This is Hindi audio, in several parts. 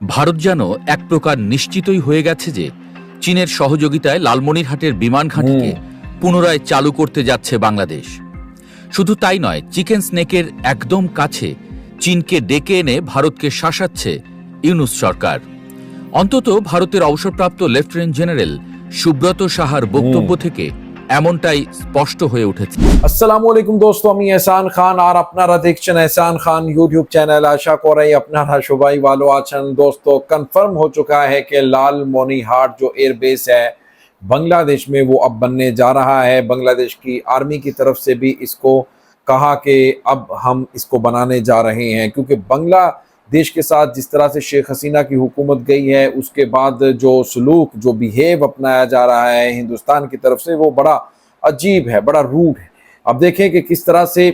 ভারত যেন এক প্রকার নিশ্চিতই হয়ে গেছে যে চীনের সহযোগিতায় লালমনিরহাটের বিমান ঘাঁটিকে পুনরায় চালু করতে যাচ্ছে বাংলাদেশ। শুধু তাই নয় চিকেন স্নেকের একদম কাছে চীনকে ডেকে এনে ভারতকে শাসাচ্ছে ইউনুস সরকার। অন্তত ভারতের অবসরপ্রাপ্ত লেফটেন্যান্ট জেনারেল সুব্রত সাহার বক্তব্য থেকে এমনটাই স্পষ্ট হয়ে উঠেছে আসসালামু আলাইকুম দোস্ত আমি এহসান খান আর আপনারা দেখছেন এহসান খান ইউটিউব চ্যানেল আশা করি আপনারা সবাই ভালো আছেন দোস্ত হয়ে চুকা चुका কে লাল लाल मोनीहाट जो एयरबेस है বাংলাদেশ মে ও আব बनने जा রাহা है বাংলাদেশ কি আর্মি কি তরফ সে ভি ইসকো कहा कि अब हम इसको बनाने जा रहे हैं क्योंकि बांग्ला बांग्लादेश के साथ जिस तरह से शेख हसीना की हुकूमत गई है, उसके बाद जो सलूक, जो बिहेव अपनाया जा रहा है हिंदुस्तान की तरफ़ से, वो बड़ा अजीब है, बड़ा रूड है। अब देखें कि किस तरह से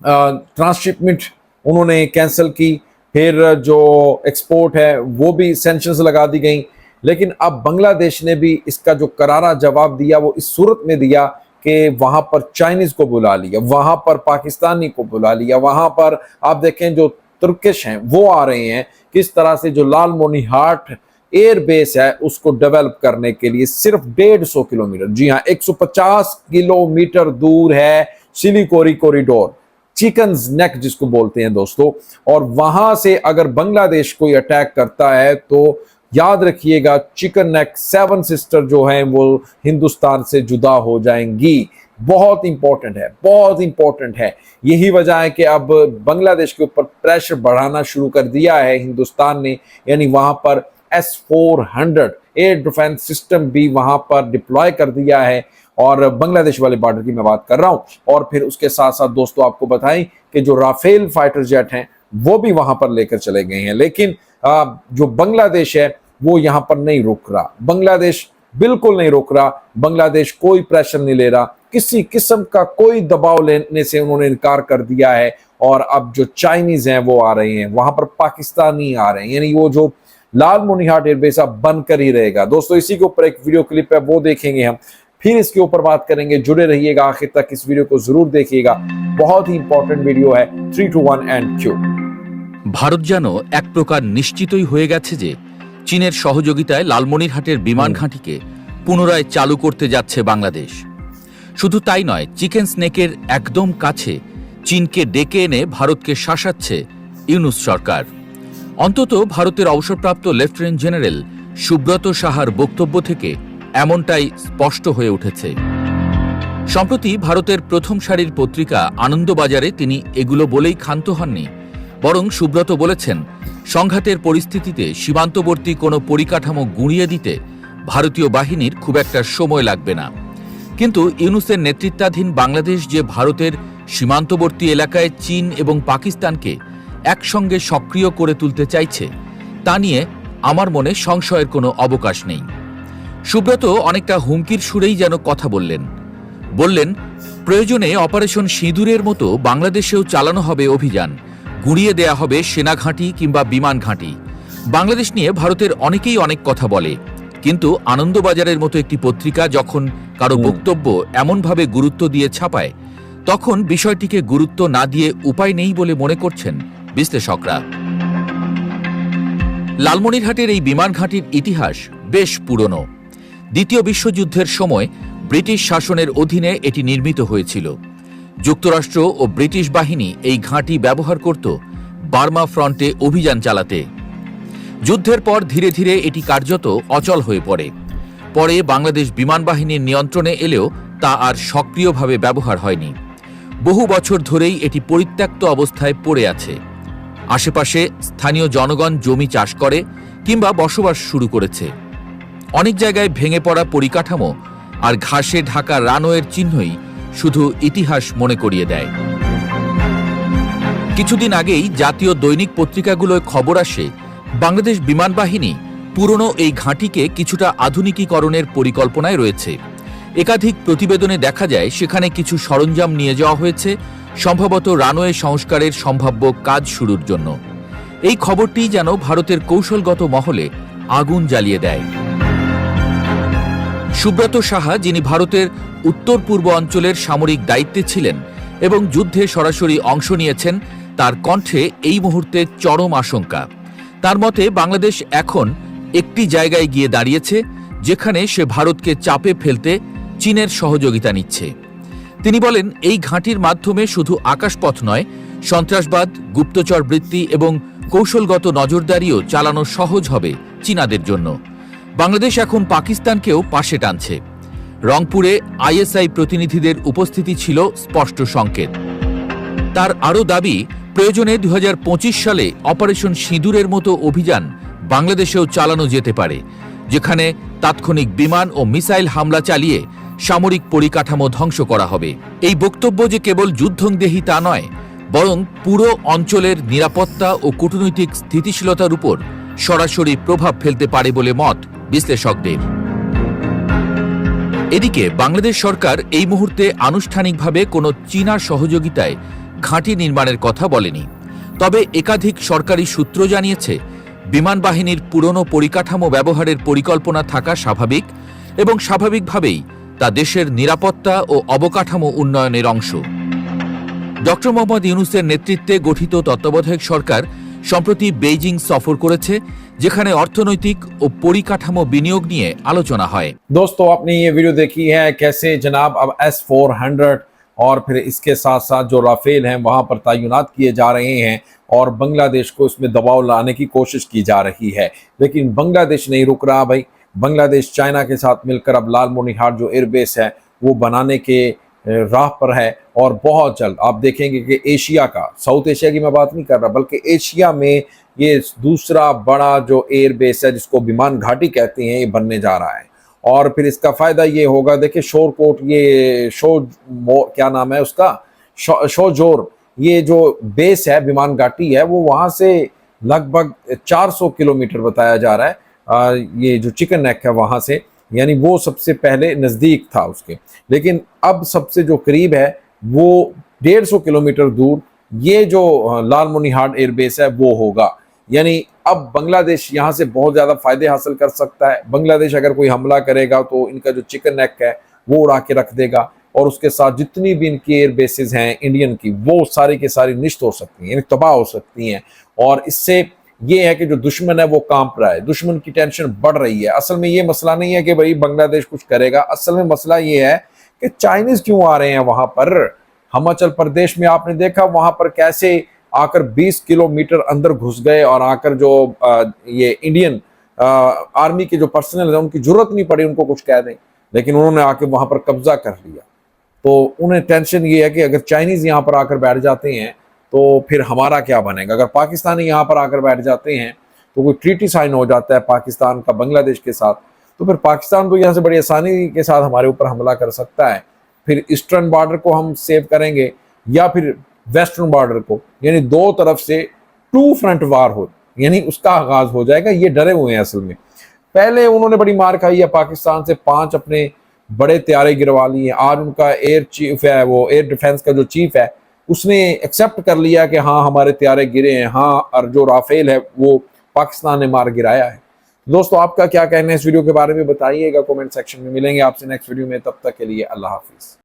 ट्रांसशिपमेंट उन्होंने कैंसिल की, फिर जो एक्सपोर्ट है, वो भी सेंक्शंस लगा दी गई। लेकिन अब बांग्लादेश ने भी इसका जो करारा जवाब दिया, वो इस सूरत में दिया कि वहाँ पर चाइनीज़ को बुला लिया, वहाँ पर पाकिस्तानी को बुला लिया, वहाँ पर आप देखें जो तुर्किश हैं, वो आ रहे हैं किस तरह से जो लाल मोनीहाट एयर बेस है उसको डेवलप करने के लिए सिर्फ़ डेढ़ सौ किलोमीटर। जी हाँ 150 किलोमीटर दूर है सिलिकोरी कॉरिडोर चिकन नेक जिसको बोलते हैं दोस्तों। और वहाँ से अगर बांग्लादेश कोई अटैक करता है तो याद रखिएगा, चिकन नेक सेवन सिस्टर जो है वो हिंदुस्तान से जुदा हो जाएँगी। बहुत इंपॉर्टेंट है, बहुत इंपॉर्टेंट है। यही वजह है कि अब बांग्लादेश के ऊपर प्रेशर बढ़ाना शुरू कर दिया है हिंदुस्तान ने, यानी वहाँ पर S four hundred air defence system भी वहाँ पर डिप्लॉय कर दिया है। और बांग्लादेश वाले बॉर्डर की मैं बात कर रहा हूँ, और फिर उसके साथ साथ दोस्तों आपको बताएँ कि जो राफेल फाइटर जेट हैं, वो भी वहाँ पर लेकर चले गए हैं। लेकिन जो बांग्लादेश है, वो यहाँ पर नहीं रुक रहा। बांग्लादेश बिल्कुल नहीं रुक रहा बांग्लादेश कोई प्रेशर नहीं ले रहा किसी किस्म का कोई दबाव लेने से उन्होंने इनकार कर दिया है और अब जो चाइनीज हैं वो आ रहे हैं वहां पर पाकिस्तानी आ रहे हैं यानी वो जो लाल मुनिहाट एयरबेस अब बनकर ही रहेगा दोस्तों इसी के ऊपर एक वीडियो क्लिप है वो देखेंगे हम फिर इसके ऊपर बात करेंगे जुड़े रहिएगा आखिर तक इस वीडियो को जरूर देखिएगा बहुत ही इंपॉर्टेंट वीडियो है three two one and Q Bharat যেন এক প্রকার নিশ্চিতই হয়ে গেছে যে চীনের সহযোগিতায় লালমনিরহাটের বিমান ঘাঁটিকে পুনরায় চালু করতে যাচ্ছে বাংলাদেশ। শুধু তাই নয় চিকেন স্নেকের একদম কাছে চীনকে ডেকে এনে ভারতকে শাসাচ্ছে ইউনুস সরকার। অন্তত ভারতের অবসরপ্রাপ্ত লেফটেন্যান্ট জেনারেল সুব্রত সাহার বক্তব্য থেকে এমনটাই স্পষ্ট হয়ে উঠেছে। সম্প্রতি ভারতের প্রথম সারির পত্রিকা আনন্দবাজারে তিনি এগুলো বলেই ক্ষান্ত হননি। বরং সুব্রত বলেছেন, সংঘাতের পরিস্থিতিতে সীমান্তবর্তী কোনো পরিকাঠামো গুঁড়িয়ে দিতে ভারতীয় বাহিনীর খুব একটা সময় লাগবে না। কিন্তু ইউনুসের নেতৃত্বাধীন বাংলাদেশ যে ভারতের সীমান্তবর্তী এলাকায় চীন এবং পাকিস্তানকে একসঙ্গে সক্রিয় করে তুলতে চাইছে, তা নিয়ে আমার মনে সংশয়ের কোনো অবকাশ নেই। সুব্রত অনেকটা হুমকির সুরেই যেন কথা বললেন। বললেন, প্রয়োজনে অপারেশন সিঁদুরের মতো বাংলাদেশেও চালানো হবে অভিযান। গুঁড়িয়ে দেয়া হবে সেনা ঘাঁটি কিংবা বিমান ঘাঁটি। বাংলাদেশ নিয়ে ভারতের অনেকেই অনেক কথা বলে। কিন্তু আনন্দবাজারের মতো একটি পত্রিকা যখন কারও বক্তব্য এমনভাবে গুরুত্ব দিয়ে ছাপায় তখন বিষয়টিকে গুরুত্ব না দিয়ে উপায় নেই বলে মনে করছেন বিশ্লেষকরা। লালমনিরহাটের এই বিমান ঘাঁটির ইতিহাস বেশ পুরনো। দ্বিতীয় বিশ্বযুদ্ধের সময় ব্রিটিশ শাসনের অধীনে এটি নির্মিত হয়েছিল। যুক্তরাষ্ট্র ও ব্রিটিশ বাহিনী এই ঘাঁটি ব্যবহার করত বার্মা ফ্রন্টে অভিযান চালাতে। যুদ্ধের পর ধীরে ধীরে এটি কার্যত অচল হয়ে পড়ে। পরে বাংলাদেশ বিমান বাহিনীর নিয়ন্ত্রণে এলেও তা আর সক্রিয়ভাবে ব্যবহার হয়নি। বহু বছর ধরেই এটি পরিত্যক্ত অবস্থায় পড়ে আছে। আশেপাশে স্থানীয় জনগণ জমি চাষ করে কিংবা বসবাস শুরু করেছে। অনেক জায়গায় ভেঙে পড়া পরিকাঠামো আর ঘাসে ঢাকা রানওয়ের চিহ্নই শুধু ইতিহাস মনে করিয়ে দেয়। কিছুদিন আগেই জাতীয় দৈনিক পত্রিকাগুলোয় খবর আসে, বাংলাদেশ বিমান বাহিনী পুরনো এই ঘাঁটিকে কিছুটা আধুনিকীকরণের পরিকল্পনায় রয়েছে। একাধিক প্রতিবেদনে দেখা যায়, সেখানে কিছু সরঞ্জাম নিয়ে যাওয়া হয়েছে, সম্ভবত রানওয়ে সংস্কারের সম্ভাব্য কাজ শুরুর জন্য। এই খবরটি যেন ভারতের কৌশলগত মহলে আগুন জ্বালিয়ে দেয়। সুব্রত সাহা, যিনি ভারতের উত্তর পূর্ব অঞ্চলের সামরিক দায়িত্বে ছিলেন এবং যুদ্ধে সরাসরি অংশ নিয়েছেন, তার কণ্ঠে এই মুহূর্তে চরম আশঙ্কা। তার মতে, বাংলাদেশ এখন একটি জায়গায় গিয়ে দাঁড়িয়েছে, যেখানে সে ভারতকে চাপে ফেলতে চীনের সহযোগিতা নিচ্ছে। তিনি বলেন, এই ঘাঁটির মাধ্যমে শুধু আকাশপথ নয়, সন্ত্রাসবাদ গুপ্তচর বৃত্তি এবং কৌশলগত নজরদারিও চালানো সহজ হবে চীনাদের জন্য। বাংলাদেশ এখন পাকিস্তানকেও পাশে টানছে। রংপুরে আইএসআই প্রতিনিধিদের উপস্থিতি ছিল স্পষ্ট সংকেত। তার আরও দাবি, প্রয়োজনে দু হাজার পঁচিশ সালে অপারেশন সিঁদুরের মতো অভিযান বাংলাদেশেও চালানো যেতে পারে, যেখানে তাৎক্ষণিক বিমান ও মিসাইল হামলা চালিয়ে সামরিক পরিকাঠামো ধ্বংস করা হবে। এই বক্তব্য যে কেবল যুদ্ধংদেহী তা নয়, বরং পুরো অঞ্চলের নিরাপত্তা ও কূটনৈতিক স্থিতিশীলতার উপর সরাসরি প্রভাব ফেলতে পারে বলে মত বিশ্লেষকদের। এদিকে বাংলাদেশ সরকার এই মুহূর্তে আনুষ্ঠানিকভাবে কোনো চীনা সহযোগিতায় ঘাঁটি নির্মাণের কথা বলেনি। তবে একাধিক সরকারি সূত্র জানিয়েছে, বিমান বাহিনীর পুরনো পরিকাঠামো ব্যবহারের পরিকল্পনা থাকা স্বাভাবিক এবং স্বাভাবিকভাবেই তা দেশের নিরাপত্তা ও অবকাঠামো উন্নয়নের অংশ। ডক্টর মোহাম্মদ ইউনুসের নেতৃত্বে গঠিত তত্ত্বাবধায়ক সরকার সম্প্রতি বেইজিং সফর করেছে যেখানে অর্থনৈতিক ও পরিকাঠামো বিনিয়োগ নিয়ে আলোচনা হয় दोस्तों आपने ये वीडियो देखी है कैसे जनाब अब एस फोर हंड्रेड और फिर इसके साथ साथ जो राफेल हैं वहाँ पर तैनात किए जा रहे हैं और बांग्लादेश को इसमें दबाव लाने की कोशिश की जा रही है लेकिन बांग्लादेश नहीं रुक रहा भाई बांग्लादेश चाइना के साथ मिलकर अब लाल मोनिहाट जो एयरबेस है वो बनाने के अ, राह पर है और बहुत जल्द। आप देखेंगे कि एशिया का साउथ एशिया की मैं बात नहीं कर रहा बल्कि एशिया में ये दूसरा बड़ा जो एयरबेस है जिसको विमान घाटी कहते हैं ये बनने जा रहा है। और फिर इसका फ़ायदा ये होगा देखिए शोरकोट ये शो क्या नाम है उसका? शो- शोजोर ये जो बेस है विमान घाटी है वो वहाँ से लगभग 400 किलोमीटर बताया जा रहा है। आ, ये जो चिकन नेक है वहाँ से यानी वो सबसे पहले नज़दीक था उसके। लेकिन अब सबसे जो करीब है वो डेढ़ सौ किलोमीटर दूर, ये जो लाल मोनिहाट एयरबेस है, वो होगा। यानी अब बांग्लादेश यहाँ से बहुत ज़्यादा फ़ायदे हासिल कर सकता है। बांग्लादेश अगर कोई हमला करेगा तो इनका जो चिकन नेक है, वो उड़ा के रख देगा और उसके साथ जितनी भी इनकी एयर बेसिस हैं इंडियन की, वो सारी की सारी निश्त हो सकती हैं तबाह हो सकती हैं। और इससे ये है कि जो दुश्मन है, वो काँप रहा है। दुश्मन की टेंशन बढ़ रही है। असल में ये मसला नहीं है कि भाई बांग्लादेश कुछ करेगा। असल में मसला ये है कि चाइनीज़ क्यों आ रहे हैं वहाँ पर? हिमाचल प्रदेश में आपने देखा वहाँ पर कैसे आकर 20 किलोमीटर अंदर घुस गए और आकर जो ये इंडियन आर्मी के जो पर्सनल है, उनकी ज़रूरत नहीं पड़ी उनको कुछ कह दें लेकिन उन्होंने आके वहाँ पर कब्जा कर लिया। तो उन्हें टेंशन ये है कि अगर चाइनीज़ यहाँ पर आकर बैठ जाते हैं तो फिर हमारा क्या बनेगा? अगर पाकिस्तानी यहाँ पर आकर बैठ जाते हैं तो कोई ट्रीटी साइन हो जाता है पाकिस्तान का, बांग्लादेश के साथ। तो फिर पाकिस्तान तो यहाँ से बड़ी आसानी के साथ हमारे ऊपर हमला कर सकता है। फिर ईस्टर्न बॉर्डर को हम सेव करेंगे या फिर वेस्टर्न बॉर्डर को, यानी दो तरफ़ से टू फ्रंट वार हो, यानी उसका आगाज़ हो जाएगा, ये डरे हुए हैं असल में। पहले उन्होंने बड़ी मार खाई है, पाकिस्तान से पाँच अपने बड़े त्यारे गिरवा लिए। आज उनका एयर चीफ है, वो एयर डिफेंस का जो चीफ है, उसने एक्सेप्ट कर लिया कि हाँ हमारे त्यारे गिरे हैं हाँ और जो राफेल है, वो पाकिस्तान ने मार गिराया है। दोस्तों, आपका क्या कहना है? इस वीडियो के बारे में बताइएगा, कमेंट सेक्शन में मिलेंगे आपसे नेक्स्ट वीडियो में। तब तक के लिए अल्लाह हाफिज़।